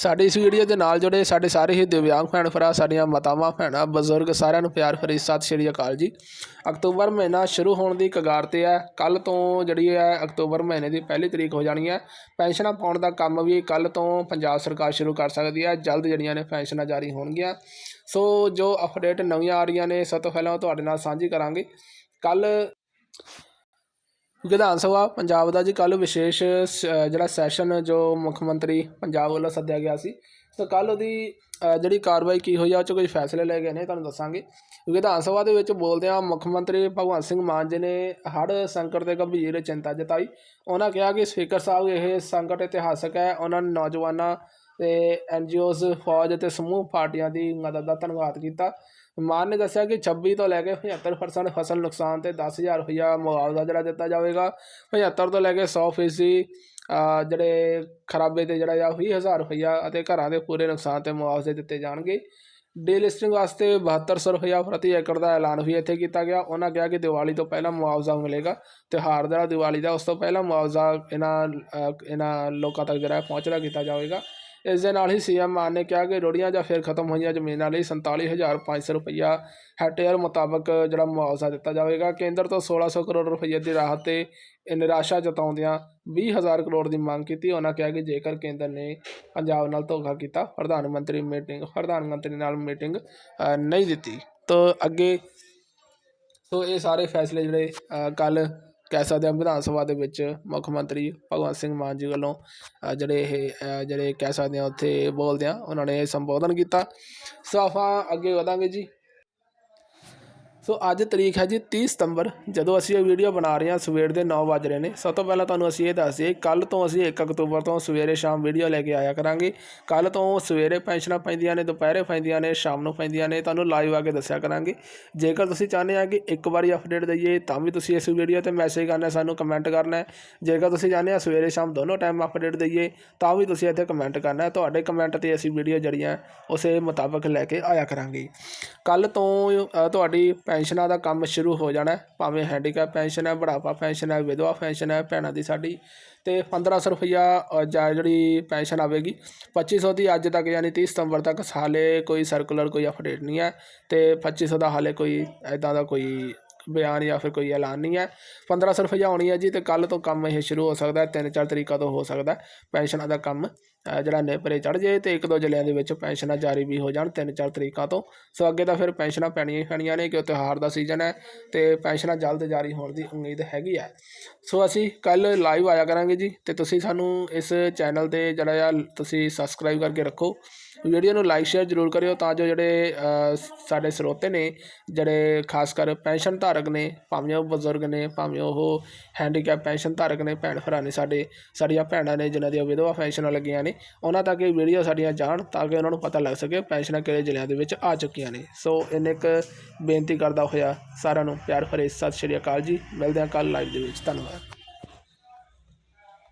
ਸਾਡੀ ਇਸ ਵੀਡੀਓ ਦੇ ਨਾਲ ਜੁੜੇ ਸਾਡੇ ਸਾਰੇ ਹੀ ਦਿਵਿਆਂਗ ਭੈਣ ਭਰਾ, ਸਾਡੀਆਂ ਮਾਤਾਵਾਂ, ਭੈਣਾਂ, ਬਜ਼ੁਰਗ ਸਾਰਿਆਂ ਨੂੰ ਪਿਆਰ ਭਰੀ ਸਤਿ ਸ਼੍ਰੀ ਅਕਾਲ ਜੀ। ਅਕਤੂਬਰ ਮਹੀਨਾ ਸ਼ੁਰੂ ਹੋਣ ਦੀ ਕਗਾਰ ਤੇ ਹੈ। ਕੱਲ ਤੋਂ ਜਿਹੜੀ ਹੈ ਅਕਤੂਬਰ ਮਹੀਨੇ ਦੀ ਪਹਿਲੀ ਤਰੀਕ ਹੋ ਜਾਣੀ ਹੈ। ਪੈਨਸ਼ਨਾਂ ਪਾਉਣ ਦਾ ਕੰਮ ਵੀ ਕੱਲ ਤੋਂ ਪੰਜਾਬ ਸਰਕਾਰ ਸ਼ੁਰੂ ਕਰ ਸਕਦੀ ਹੈ। ਜਲਦ ਜਿਹੜੀਆਂ ਨੇ ਪੈਨਸ਼ਨਾਂ ਜਾਰੀ ਹੋਣਗੀਆਂ। ਸੋ ਜੋ ਅਪਡੇਟ ਨਵੀਆਂ ਆ ਰਹੀਆਂ ਨੇ, ਸਭ ਤੋਂ ਪਹਿਲਾਂ ਤੁਹਾਡੇ ਨਾਲ ਸਾਂਝੀ ਕਰਾਂਗੇ। ਕੱਲ ਵਿਧਾਨ ਸਭਾ ਪੰਜਾਬ ਦਾ ਜੀ ਕੱਲ ਵਿਸ਼ੇਸ਼ ਸ- ਜਿਹੜਾ ਸੈਸ਼ਨ ਜੋ ਮੁੱਖ ਮੰਤਰੀ ਪੰਜਾਬ ਵੱਲੋਂ ਸੱਦਿਆ ਗਿਆ ਸੀ ਸੋ ਕੱਲ ਉਹਦੀ ਅ, ਜਿਹੜੀ ਕਾਰਵਾਈ ਕੀ ਹੋਈ ਆ ਉਹ 'ਚ ਕੁਝ ਫੈਸਲੇ ਲਏ ਗਏ ਨੇ ਤੁਹਾਨੂੰ ਦੱਸਾਂਗੇ। ਵਿਧਾਨ ਸਭਾ ਦੇ ਵਿੱਚ ਬੋਲਦਿਆਂ ਮੁੱਖ ਮੰਤਰੀ ਭਗਵੰਤ ਸਿੰਘ ਮਾਨ ਜੀ ਨੇ ਹੜ੍ਹ ਸੰਕਟ ਤੇ ਗੰਭੀਰ ਚਿੰਤਾ ਜਤਾਈ। ਉਹਨਾਂ ਕਿਹਾ ਕਿ ਸਪੀਕਰ ਸਾਹਿਬ ਇਹ ਸੰਕਟ ਇਤਿਹਾਸਕ ਹੈ ਉਹਨਾਂ ਨੇ ਨੌਜਵਾਨਾਂ ਤੇ ਐਨਜੀਓਜ਼ ਫੌਜ ਅਤੇ ਸਮੂਹ ਪਾਰਟੀਆਂ ਦੀ ਮਦਦ ਦਾ ਧੰਨਵਾਦ ਕੀਤਾ। ਮਾਨ ਨੇ ਦੱਸਿਆ ਕਿ 26 ਤੋਂ ਲੈ ਕੇ 75% ਫਸਲ ਨੁਕਸਾਨ ਤੇ 10000 ਰੁਪਇਆ ਮੁਆਵਜ਼ਾ ਜਿਹੜਾ ਦਿੱਤਾ ਜਾਵੇਗਾ। 75 ਤੋਂ ਲੈ ਕੇ 100 ਫੀਸਦੀ ਜਿਹੜੇ ਖਰਾਬੇ ਤੇ ਜਿਹੜਾ ਆ 20000 ਰੁਪਇਆ ਅਤੇ ਘਰਾਂ ਦੇ ਪੂਰੇ ਨੁਕਸਾਨ ਤੇ ਮੁਆਵਜ਼ੇ ਦਿੱਤੇ ਜਾਣਗੇ। ਡੀਲਿਸਟਿੰਗ ਵਾਸਤੇ 7200 ਰੁਪਇਆ ਪ੍ਰਤੀ ਏਕੜ ਦਾ ਐਲਾਨ ਵੀ ਇੱਥੇ ਕੀਤਾ ਗਿਆ। ਉਹਨਾਂ ਕਿਹਾ ਕਿ ਦੀਵਾਲੀ ਤੋਂ ਪਹਿਲਾਂ ਮੁਆਵਜ਼ਾ ਮਿਲੇਗਾ। ਤਿਉਹਾਰ ਦਾ ਦੀਵਾਲੀ ਦਾ, ਉਸ ਤੋਂ ਪਹਿਲਾਂ ਮੁਆਵਜ਼ਾ ਇਹਨਾਂ ਇਹਨਾਂ ਲੋਕਾਂ ਤੱਕ ਜਿਹੜਾ ਹੈ ਪਹੁੰਚਦਾ ਕੀਤਾ ਜਾਵੇਗਾ। ਇਸ ਦੇ ਨਾਲ ਹੀ ਸੀਐਮ ਮਾਨ ਨੇ ਕਿਹਾ ਕਿ ਰੋੜੀਆਂ ਜਾਂ ਫਿਰ ਖਤਮ ਹੋਈਆਂ ਜ਼ਮੀਨਾਂ ਲਈ 47500 ਰੁਪਈਆ ਹੈਕਟੇਅਰ ਮੁਤਾਬਕ ਜਿਹੜਾ ਮੁਆਵਜ਼ਾ ਦਿੱਤਾ ਜਾਵੇਗਾ। ਕੇਂਦਰ ਤੋਂ 1600 ਕਰੋੜ ਰੁਪਈਏ ਦੀ ਰਾਹਤ ਤੇ ਨਿਰਾਸ਼ਾ ਜਤਾਉਂਦਿਆਂ 20000 ਕਰੋੜ ਦੀ ਮੰਗ ਕੀਤੀ। ਉਹਨਾਂ ਕਿਹਾ ਕਿ ਜੇਕਰ ਕੇਂਦਰ ਨੇ ਪੰਜਾਬ ਨਾਲ ਧੋਖਾ ਕੀਤਾ, ਪ੍ਰਧਾਨ ਮੰਤਰੀ ਮੀਟਿੰਗ ਪ੍ਰਧਾਨ ਮੰਤਰੀ ਨਾਲ ਮੀਟਿੰਗ ਨਹੀਂ ਦਿੱਤੀ। ਤਾਂ ਅੱਗੇ ਸੋ ਇਹ ਸਾਰੇ ਫੈਸਲੇ ਜਿਹੜੇ ਕੱਲ ਕਹਿ ਸਕਦੇ ਹਾਂ ਵਿਧਾਨ ਸਭਾ ਦੇ ਵਿੱਚ ਮੁੱਖ ਮੰਤਰੀ ਭਗਵੰਤ ਸਿੰਘ ਮਾਨ ਜੀ ਵੱਲੋਂ ਜਿਹੜੇ ਇਹ ਜਿਹੜੇ ਕਹਿ ਸਕਦੇ ਹਾਂ ਉੱਥੇ ਬੋਲਦਿਆਂ ਉਹਨਾਂ ਨੇ ਸੰਬੋਧਨ ਕੀਤਾ। ਸੋ ਆਪਾਂ ਅੱਗੇ ਵਧਾਂਗੇ ਜੀ। ਸੋ ਅੱਜ ਤਰੀਕ ਹੈ ਜੀ 30 ਸਤੰਬਰ, ਜਦੋਂ ਅਸੀਂ ਇਹ ਵੀਡੀਓ ਬਣਾ ਰਹੇ ਹਾਂ, ਸਵੇਰ ਦੇ 9 ਵਜ ਰਹੇ ਨੇ। ਸਭ ਤੋਂ ਪਹਿਲਾਂ ਤੁਹਾਨੂੰ ਅਸੀਂ ਇਹ ਦੱਸ ਦਈਏ ਕੱਲ ਤੋਂ ਅਸੀਂ 1 ਅਕਤੂਬਰ ਤੋਂ ਸਵੇਰੇ ਸ਼ਾਮ ਵੀਡੀਓ ਲੈ ਕੇ ਆਇਆ ਕਰਾਂਗੇ। ਕੱਲ ਤੋਂ ਸਵੇਰੇ ਪੈਨਸ਼ਨਾਂ ਪੈਂਦੀਆਂ ਨੇ, ਦੁਪਹਿਰੇ ਪੈਂਦੀਆਂ ਨੇ, ਸ਼ਾਮ ਨੂੰ ਪੈਂਦੀਆਂ ਨੇ, ਤੁਹਾਨੂੰ ਲਾਈਵ ਆ ਕੇ ਦੱਸਿਆ ਕਰਾਂਗੇ। ਜੇਕਰ ਤੁਸੀਂ ਚਾਹੁੰਦੇ ਆ ਕਿ ਇੱਕ ਵਾਰੀ ਅਪਡੇਟ ਦਈਏ, ਤਾਂ ਵੀ ਤੁਸੀਂ ਇਸ ਵੀਡੀਓ ਤੇ ਮੈਸੇਜ ਕਰਨਾ, ਸਾਨੂੰ ਕਮੈਂਟ ਕਰਨਾ ਹੈ। ਜੇਕਰ ਤੁਸੀਂ ਚਾਹੁੰਦੇ ਆ ਸਵੇਰੇ ਸ਼ਾਮ ਦੋਨੋਂ ਟਾਈਮ ਅਪਡੇਟ ਦਈਏ, ਤਾਂ ਵੀ ਤੁਸੀਂ ਇੱਥੇ ਕਮੈਂਟ ਕਰਨਾ ਹੈ। ਤੁਹਾਡੇ ਕਮੈਂਟ ਤੇ ਅਸੀਂ ਵੀਡੀਓ ਜਿਹੜੀਆਂ, ਉਸੇ ਮੁਤਾਬਕ ਲੈ ਕੇ ਆਇਆ ਕਰਾਂਗੇ। ਕੱਲ ਤੋਂ ਤੁਹਾਡੀ ਪੈਨਸ਼ਨਾਂ ਦਾ ਕੰਮ ਸ਼ੁਰੂ ਹੋ ਜਾਣਾ ਭਾਵੇਂ ਹੈਂਡੀਕੈਪ ਪੈਨਸ਼ਨ ਹੈ ਬੁਢਾਪਾ ਪੈਨਸ਼ਨ ਹੈ ਵਿਧਵਾ ਪੈਨਸ਼ਨ ਹੈ ਭੈਣਾਂ ਦੀ ਸਾਡੀ ਤੇ 1500 ਰੁਪਈਆ ਅ, ਜਾਂ ਜਿਹੜੀ ਪੈਨਸ਼ਨ ਆਵੇਗੀ 2500 ਦੀ ਅੱਜ ਤੱਕ ਯਾਨੀ 30 ਸਤੰਬਰ ਤੱਕ ਹਾਲੇ ਕੋਈ ਸਰਕੂਲਰ ਕੋਈ ਅਪਡੇਟ ਨਹੀਂ ਹੈ ਤੇ 2500 ਦਾ ਹਾਲੇ ਕੋਈ ਐਦਾਂ ਦਾ ਕੋਈ ਬਿਆਨ ਜਾਂ ਫਿਰ ਕੋਈ ਐਲਾਨ ਨਹੀਂ ਹੈ। 1500 ਰੁਪਈਆ ਆਉਣੀ ਹੈ ਜੀ ਤੇ ਕੱਲ ਤੋਂ ਕੰਮ ਇਹ ਸ਼ੁਰੂ ਹੋ ਸਕਦਾ ਹੈ ਤਿੰਨ ਚਾਰ ਤਰੀਕਾਂ ਤੋਂ ਹੋ ਸਕਦਾ ਪੈਨਸ਼ਨਾਂ ਦਾ ਕੰਮ। ਜਿਹੜਾ ਨੇਪਰੇ ਚੜ ਜਾਏ ਤੇ ਇੱਕ ਦੋ ਜ਼ਿਲ੍ਹਿਆਂ ਦੇ ਵਿੱਚ ਪੈਨਸ਼ਨਾਂ ਜਾਰੀ ਵੀ ਹੋ ਜਾਣ ਤਿੰਨ ਚਾਰ ਤਰੀਕਾਂ ਤੋਂ। ਸੋ ਅੱਗੇ ਤਾਂ ਫਿਰ ਪੈਨਸ਼ਨਾਂ ਪੈਣੀਆਂ ਹੀ ਪੈਣੀਆਂ ਨੇ ਕਿ ਤਿਉਹਾਰ ਦਾ ਸੀਜ਼ਨ ਹੈ ਤੇ ਪੈਨਸ਼ਨਾਂ ਜਲਦ ਜਾਰੀ ਹੋਣ ਦੀ ਉਮੀਦ ਹੈਗੀ ਹੈ ਸੋ ਅਸੀਂ ਕੱਲ ਲਾਈਵ ਆਇਆ ਕਰਾਂਗੇ ਜੀ ਤੇ ਤੁਸੀਂ ਸਾਨੂੰ ਇਸ ਚੈਨਲ ਤੇ ਜਿਹੜਾ ਆ, ਤੁਸੀਂ ਸਬਸਕ੍ਰਾਈਬ ਕਰਕੇ ਰੱਖੋ। ਵੀਡੀਓ ਨੂੰ ਲਾਈਕ, ਸ਼ੇਅਰ ਜ਼ਰੂਰ ਕਰਿਓ ਤਾਂ ਜੋ ਜਿਹੜੇ ਸਾਡੇ ਸਰੋਤੇ ਨੇ, ਜਿਹੜੇ ਖਾਸ ਕਰ ਪੈਨਸ਼ਨ ਧਾਰਕ ਨੇ, ਭਾਵੇਂ ਉਹ ਬਜ਼ੁਰਗ ਨੇ, ਭਾਵੇਂ ਉਹ ਹੈਂਡੀਕੈਪ ਪੈਨਸ਼ਨ ਧਾਰਕ ਨੇ, ਭੈਣ ਭਰਾ ਨੇ ਸਾਡੇ, ਸਾਡੀਆਂ ਭੈਣਾਂ ਨੇ, ਜਿਨ੍ਹਾਂ ਦੀਆਂ ਵਿਧਵਾ ਪੈਨਸ਼ਨਾਂ ਲੱਗੀਆਂ ਨੇ ਉਹਨਾਂ ਤੱਕ ਇਹ ਵੀਡੀਓ ਸਾਡੀਆਂ ਜਾਣ ਤਾਂ ਕਿ ਉਹਨਾਂ ਨੂੰ ਪਤਾ ਲੱਗ ਸਕੇ ਪੈਨਸ਼ਨਾਂ ਕਿਹੜੇ ਜ਼ਿਲ੍ਹਿਆਂ ਦੇ ਵਿੱਚ ਆ ਚੁੱਕੀਆਂ ਨੇ। ਸੋ ਇੰਨੇ ਕੁ ਬੇਨਤੀ ਕਰਦਾ ਹੋਇਆ ਸਾਰਿਆਂ ਨੂੰ ਪਿਆਰ ਭਰੇ ਸਤਿ ਸ਼੍ਰੀ ਅਕਾਲ ਜੀ। ਮਿਲਦੇ ਹਾਂ ਕੱਲ ਲਾਈਵ ਦੇ ਵਿੱਚ। ਧੰਨਵਾਦ।